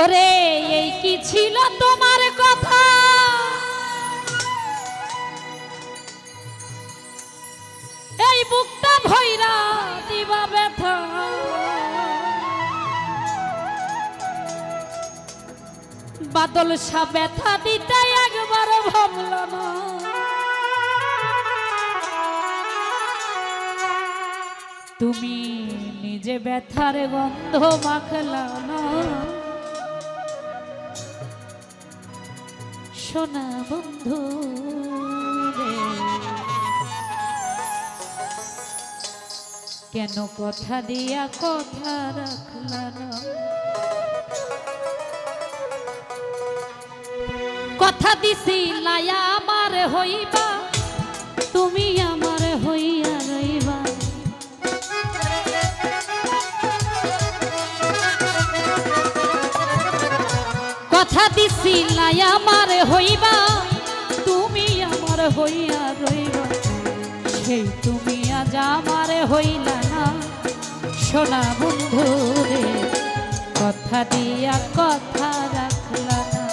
ওরে এই কি ছিল তোমার কথা? এই বুকটা ভৈরা দিবা ব্যথা। বাদল সা ব্যথা দিতে একবার ভাবল না। তুমি নিজে ব্যথার গন্ধ মাখলা সোনা বন্ধু কেন কথা দিয়া কথা রাখলা না? কথা দিছি লায়া আমার হইবা। তুমি কথা দিছি লায়া আমার হইবা, তুমি আমার হইয়া রইবা। সেই তুমি আজ আমার হইলা না। সোনা বন্ধু রে, কথা দিয়া কথা রাখলা না।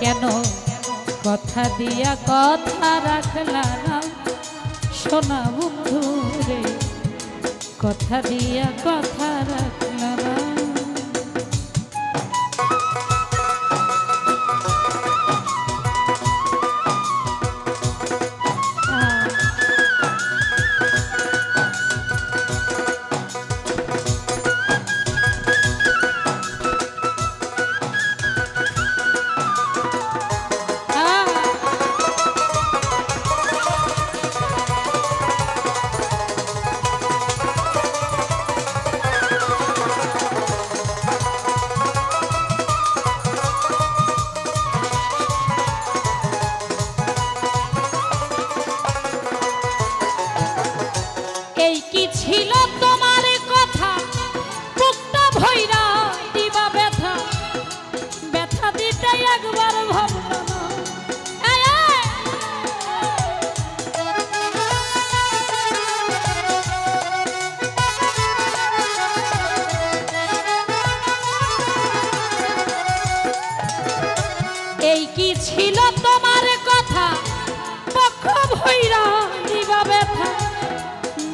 কেন? কথা দিয়া কথা রাখলা না। সোনা বন্ধু রে, কথা দিয়া কথা রাখলা এই কি ছিল তোমার কথা? পক্ষ ভৈরা দিবা ব্যথা।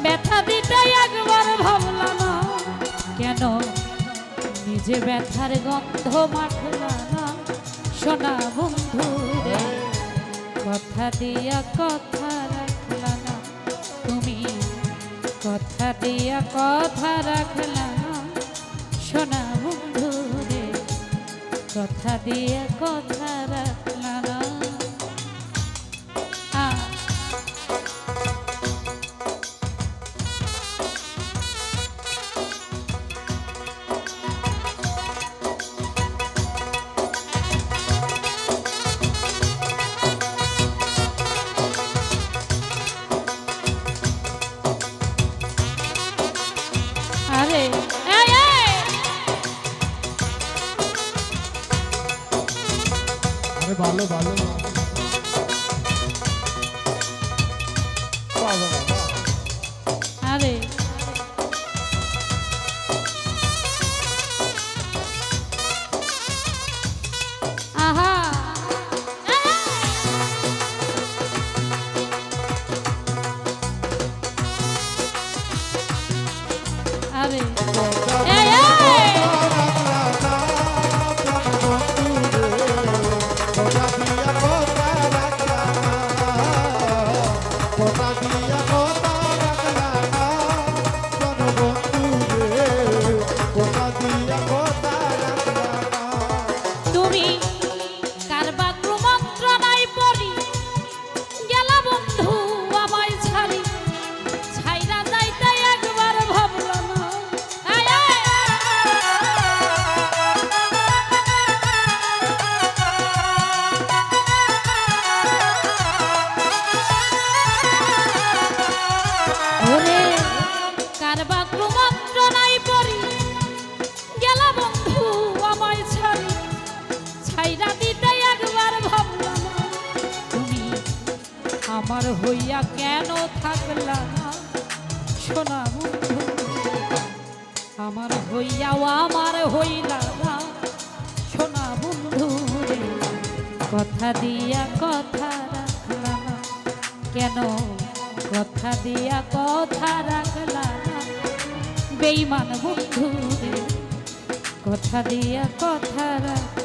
ব্যথা দিতে একবার ভাবলা না কেন নিজে ব্যথার গন্ধ মাখলা না? সোনা বন্ধু রে, কথা দিয়া কথা রাখলা না। তুমি কথা দিয়া কথা রাখলা না। সোনা কথা দিয়ে কথা রাখলা আরে ভালো ভালো আমার হইয়া কেন থাকলা না? সোনা বন্ধু, আমার হইয়াও আমার হইলা না। কথা দিয়া কথা রাখলা কেন কথা দিয়া কথা রাখলা না? বেইমান বন্ধু কথা দিয়া কথা রাখলা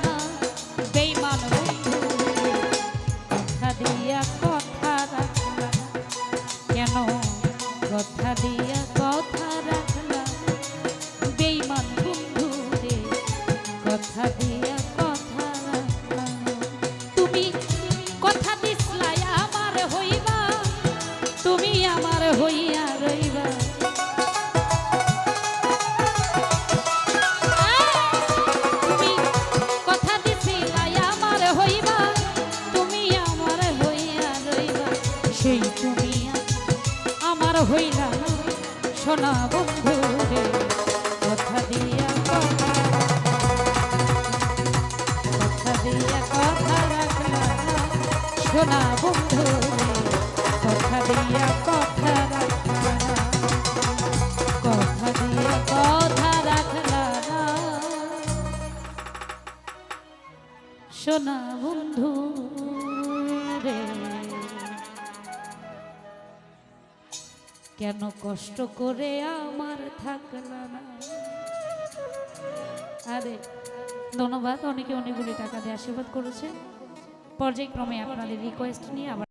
আমার হইয়া রইবা। সোনা বন্ধু রে। কেন কষ্ট করে আমার থাকলা না? আরে, ধন্যবাদ। অনেকে অনেকগুলি টাকা দিয়ে আশীর্বাদ করেছে। পর্যায়ক্রমে আপনাদের রিকোয়েস্ট নিয়ে আবার